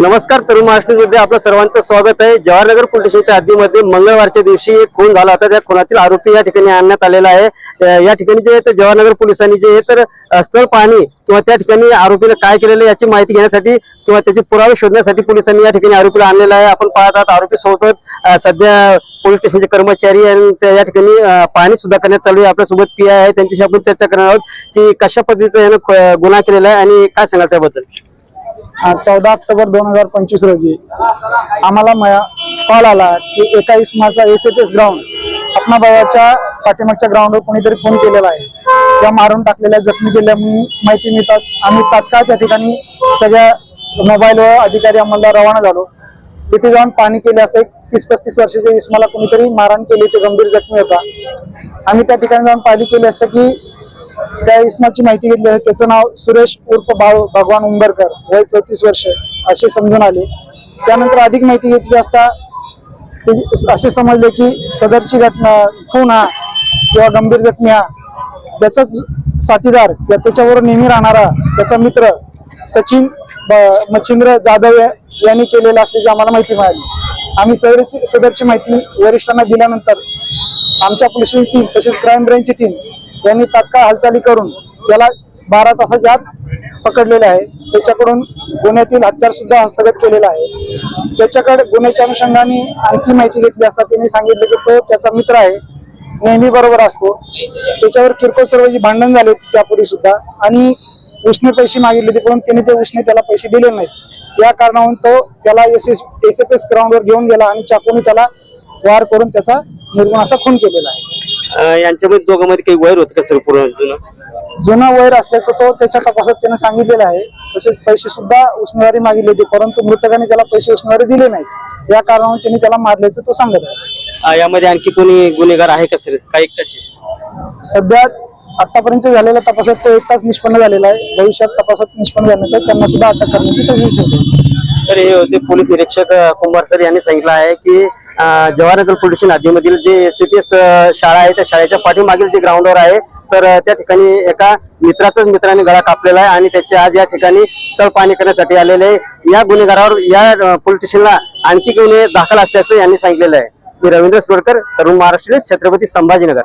नमस्कार तरुण महाराष्ट्रामध्ये आपलं सर्वांचं स्वागत आहे. जवाहरनगर पोलीस स्टेशनच्या हद्दीमध्ये मंगळवारच्या दिवशी एक खून झाला होता. त्या खुनातील आरोपी या ठिकाणी आणण्यात आलेला आहे. या ठिकाणी जे आहे तर जवाहरनगर पोलिसांनी जे आहे तर स्थळ पाहणी किंवा त्या ठिकाणी आरोपीनं काय केलेलं आहे याची माहिती घेण्यासाठी किंवा त्याचे पुरावे शोधण्यासाठी पोलिसांनी या ठिकाणी आरोपीला आणलेला आहे. आपण पाहत आहात आरोपी सोबत सध्या पोलीस स्टेशनचे कर्मचारी आणि त्या या ठिकाणी पाहणी सुद्धा करण्यात चालू आहे. आपल्यासोबत पी आहे. त्यांच्याशी आपण चर्चा करणार आहोत की कशा पद्धतीचा यानं गुन्हा केलेला आहे आणि काय सांगाल त्याबद्दल? चौदा ऑक्टोबर दोन हजार पंचवीस रोजी आम्हाला कॉल आला की एका इसमाचा एस एफ एस ग्राउंड अपनाबाबाच्या पाठीमागच्या ग्राउंडवर कोणीतरी फोन केलेला आहे. त्या मारून टाकलेल्या जखमी केल्या माहिती मिळताच आम्ही तात्काळ त्या ठिकाणी सगळ्या मोबाईलवर अधिकारी आम्हाला रवाना झालो. तिथे जाऊन पाणी केले असते. तीस पस्तीस वर्षाच्या इसमाला कोणीतरी मारहाण केली. ते गंभीर जखमी होता. आम्ही त्या ठिकाणी जाऊन पाहिली केली असतं की त्या इसमाची माहिती घेतली आहे. त्याचं नाव सुरेश उर्फ बाळ भगवान उंबरकर. वय चौतीस वर्ष असे समजून आले. त्यानंतर अधिक माहिती घेतली असता ते असे समजले की सदरची घटना खून हा किंवा गंभीर जखमी हा त्याचाच साथीदार किंवा त्याच्यावर नेहमी राहणारा त्याचा मित्र सचिन ब- मच्छिंद्र जाधव यांनी केलेला असल्याची आम्हाला माहिती मिळाली. आम्ही सदरची सदरची माहिती वरिष्ठांना दिल्यानंतर आमच्या पोलीस टीम तसेच क्राईम ब्रँचची टीम यांनी तात्काळ हालचाली करून त्याला बारा तासाच्या आत पकडलेले आहे. त्याच्याकडून गुन्ह्यातील हत्यार सुद्धा हस्तगत केलेला आहे. त्याच्याकडे गुन्ह्याच्या अनुषंगाने आणखी माहिती घेतली असता त्यांनी सांगितलं की तो त्याचा मित्र आहे. नेहमी बरोबर असतो. त्याच्यावर किरकोळ सर्व जी भांडण झाले होते त्यापूर्वी सुद्धा आणि उसने पैसे मागितले होते पण त्याने ते उसने त्याला पैसे दिले नाहीत. या कारणावरून तो त्याला S S S F S ग्राउंडवर घेऊन गेला आणि चाकूने त्याला वार करून त्याचा निर्गुण असा खून केलेला आहे. यांच्यामध्ये दोघांमध्ये काही वैर होतं का सर पूर्ण जुनं? जुना वैर असल्याचं तो त्याच्या तपासात त्याने सांगितलेलं आहे. तसेच पैसे सुद्धा उसणवारी मागितले होते परंतु मृतकाने त्याला पैसे उसणवारी दिले नाहीत. या कारणावरून त्यांनी त्याला मारल्याचं तो सांगत आहे. यामध्ये आणखी कोणी गुन्हेगार आहे का सर? काही एकटाचे? सध्या आतापर्यंत झालेल्या तपासात तो एकटाच निष्पन्न झालेला आहे. भविष्यात तपासात निष्पन्न झाल्यानंतर त्यांना सुद्धा अटक करण्याची तजवीज होते. तर हे होते पोलीस निरीक्षक अं, कुंभार सर यांनी सांगितलं आहे की Jawaharnagar police station J S शाळा आहे त्या शाळेच्या पाठीमागील जे ग्राउंडवर आहे तर त्या ठिकाणी एका मित्राचाच मित्राने गळा कापलेला आहे आणि त्याचे आज या ठिकाणी स्थळ पाहणी करण्यासाठी आलेले आहे. या गुन्हेगारावर या अं, पोलीस स्टेशनला आणखी गुन्हे दाखल असल्याचं यांनी सांगितलेलं आहे. मी रवींद्र सोडकर तरुण महाराष्ट्र छत्रपती संभाजीनगर.